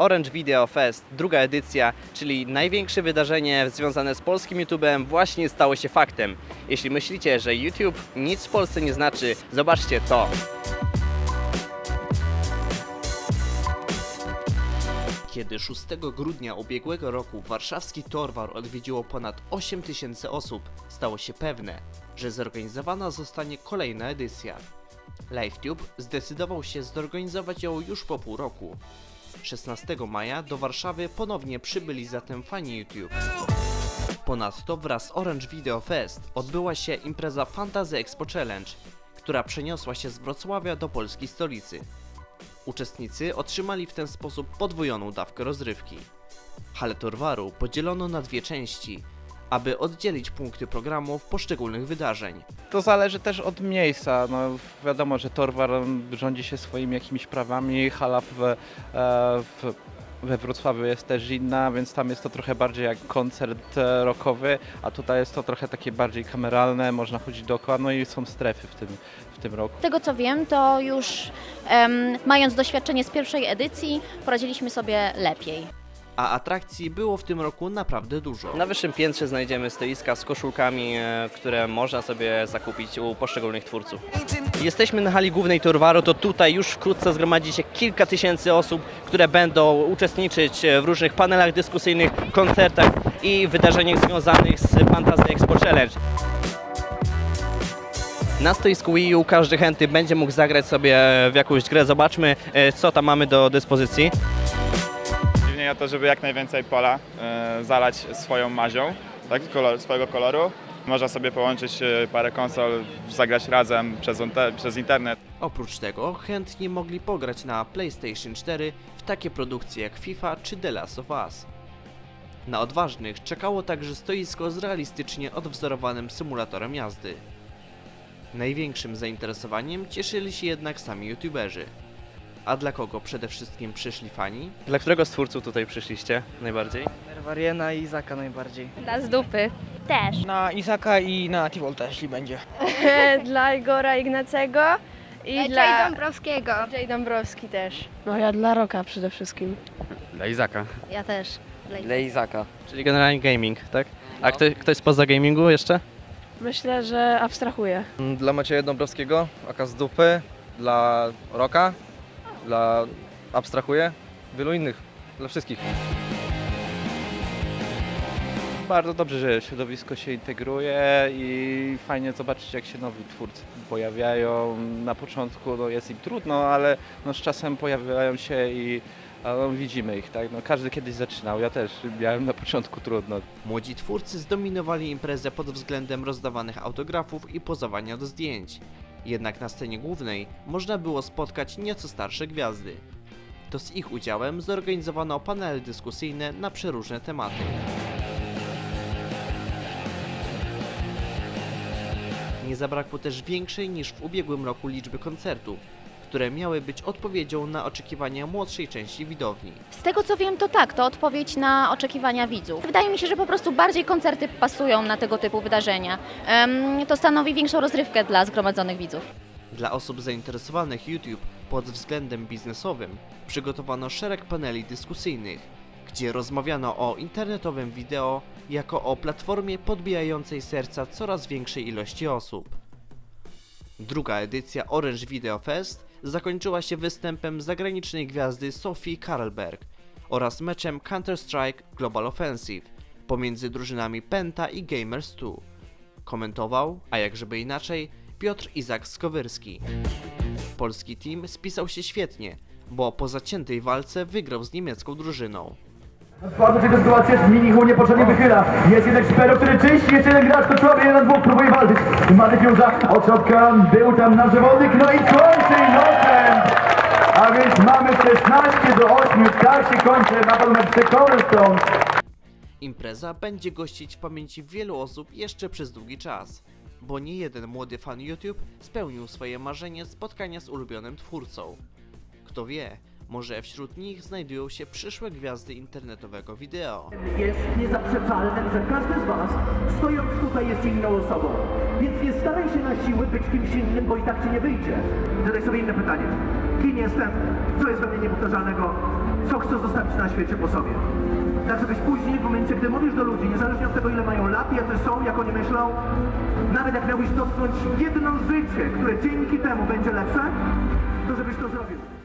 Orange Video Fest, druga edycja, czyli największe wydarzenie związane z polskim YouTube'em, właśnie stało się faktem. Jeśli myślicie, że YouTube nic w Polsce nie znaczy, zobaczcie to. Kiedy 6 grudnia ubiegłego roku warszawski Torwar odwiedziło ponad 8 tysięcy osób, stało się pewne, że zorganizowana zostanie kolejna edycja. LiveTube zdecydował się zorganizować ją już po pół roku. 16 maja do Warszawy ponownie przybyli zatem fani YouTube. Ponadto wraz z Orange Video Fest odbyła się impreza Fantasy Expo Challenge, która przeniosła się z Wrocławia do polskiej stolicy. Uczestnicy otrzymali w ten sposób podwojoną dawkę rozrywki. Halę Torwaru podzielono na dwie części, aby oddzielić punkty programów poszczególnych wydarzeń. To zależy też od miejsca. No, wiadomo, że Torwar rządzi się swoimi jakimiś prawami, hala w, e, w, we Wrocławiu jest też inna, więc tam jest to trochę bardziej jak koncert e, rockowy, a tutaj jest to trochę takie bardziej kameralne, można chodzić dookoła, no i są strefy w tym, w tym roku. Z tego co wiem, to już em, mając doświadczenie z pierwszej edycji, poradziliśmy sobie lepiej. A atrakcji było w tym roku naprawdę dużo. Na wyższym piętrze znajdziemy stoiska z koszulkami, e, które można sobie zakupić u poszczególnych twórców. Jesteśmy na hali głównej Torwaru, to tutaj już wkrótce zgromadzi się kilka tysięcy osób, które będą uczestniczyć w różnych panelach dyskusyjnych, koncertach i wydarzeniach związanych z Fantasy Expo Challenge. Na stoisku Wii U każdy chętny będzie mógł zagrać sobie w jakąś grę. Zobaczmy, e, co tam mamy do dyspozycji. O to, żeby jak najwięcej pola e, zalać swoją mazią, tak, kolor, swojego koloru. Można sobie połączyć e, parę konsol, zagrać razem przez, przez internet. Oprócz tego chętni mogli pograć na PlayStation 4 w takie produkcje jak FIFA czy The Last of Us. Na odważnych czekało także stoisko z realistycznie odwzorowanym symulatorem jazdy. Największym zainteresowaniem cieszyli się jednak sami youtuberzy. A dla kogo przede wszystkim przyszli fani? Dla którego z twórców tutaj przyszliście najbardziej? Wariena i Izaka najbardziej. Dla z dupy. Też. Na Izaka i na Tivolta, jeśli będzie. dla Igora Ignacego i Jay dla... Dąbrowskiego. Jay Dąbrowski też. No ja dla Roka przede wszystkim. Dla Izaka. Ja też. Dla Izaka. Czyli generalnie gaming, tak? A ktoś, ktoś spoza gamingu jeszcze? Myślę, że abstrahuję. Dla Macieja Dąbrowskiego, aka z dupy, dla Roka, dla Abstrahuję, wielu innych, dla wszystkich. Bardzo dobrze, że środowisko się integruje i fajnie zobaczyć, jak się nowi twórcy pojawiają. Na początku no, jest im trudno, ale no, z czasem pojawiają się i no, widzimy ich. Tak? No, każdy kiedyś zaczynał, ja też miałem na początku trudno. Młodzi twórcy zdominowali imprezę pod względem rozdawanych autografów i pozowania do zdjęć. Jednak na scenie głównej można było spotkać nieco starsze gwiazdy. To z ich udziałem zorganizowano panele dyskusyjne na przeróżne tematy. Nie zabrakło też większej niż w ubiegłym roku liczby koncertów, które miały być odpowiedzią na oczekiwania młodszej części widowni. Z tego co wiem, to tak, to odpowiedź na oczekiwania widzów. Wydaje mi się, że po prostu bardziej koncerty pasują na tego typu wydarzenia. Em, to stanowi większą rozrywkę dla zgromadzonych widzów. Dla osób zainteresowanych YouTube pod względem biznesowym przygotowano szereg paneli dyskusyjnych, gdzie rozmawiano o internetowym wideo jako o platformie podbijającej serca coraz większej ilości osób. Druga edycja Orange Video Fest zakończyła się występem zagranicznej gwiazdy Sophie Karlberg oraz meczem Counter-Strike Global Offensive pomiędzy drużynami Penta i Gamers 2. Komentował, a jakżeby inaczej, Piotr Izak Skowyrski. Polski team spisał się świetnie, bo po zaciętej walce wygrał z niemiecką drużyną. Bardzo ciekawa sytuacja, minichu niepotrzebnie wychyla. Jest jeden szpero, który czyści, jest jeden gracz, kluczowy, jeden dwóch, próbuje walczyć. Ma defiuza, od środka był tam nasz zawodnik, no i kończy innocent. A więc mamy 16 do 8, tak się kończy na Cornerstone. Impreza będzie gościć w pamięci wielu osób jeszcze przez długi czas, bo nie jeden młody fan YouTube spełnił swoje marzenie spotkania z ulubionym twórcą. Kto wie, Może wśród nich znajdują się przyszłe gwiazdy internetowego wideo. Jest niezaprzeczalne, że każdy z Was, stojąc tutaj, jest inną osobą. Więc nie staraj się na siłę być kimś innym, bo i tak Ci nie wyjdzie. Zadaj sobie inne pytanie. Kim jestem? Co jest we mnie niepowtarzalnego? Co chcę zostawić na świecie po sobie? Tak, żebyś później, w momencie, gdy mówisz do ludzi, niezależnie od tego, ile mają lat, jacy są, jak oni myślą, nawet jak miałbyś dotknąć jedno życie, które dzięki temu będzie lepsze, to żebyś to zrobił.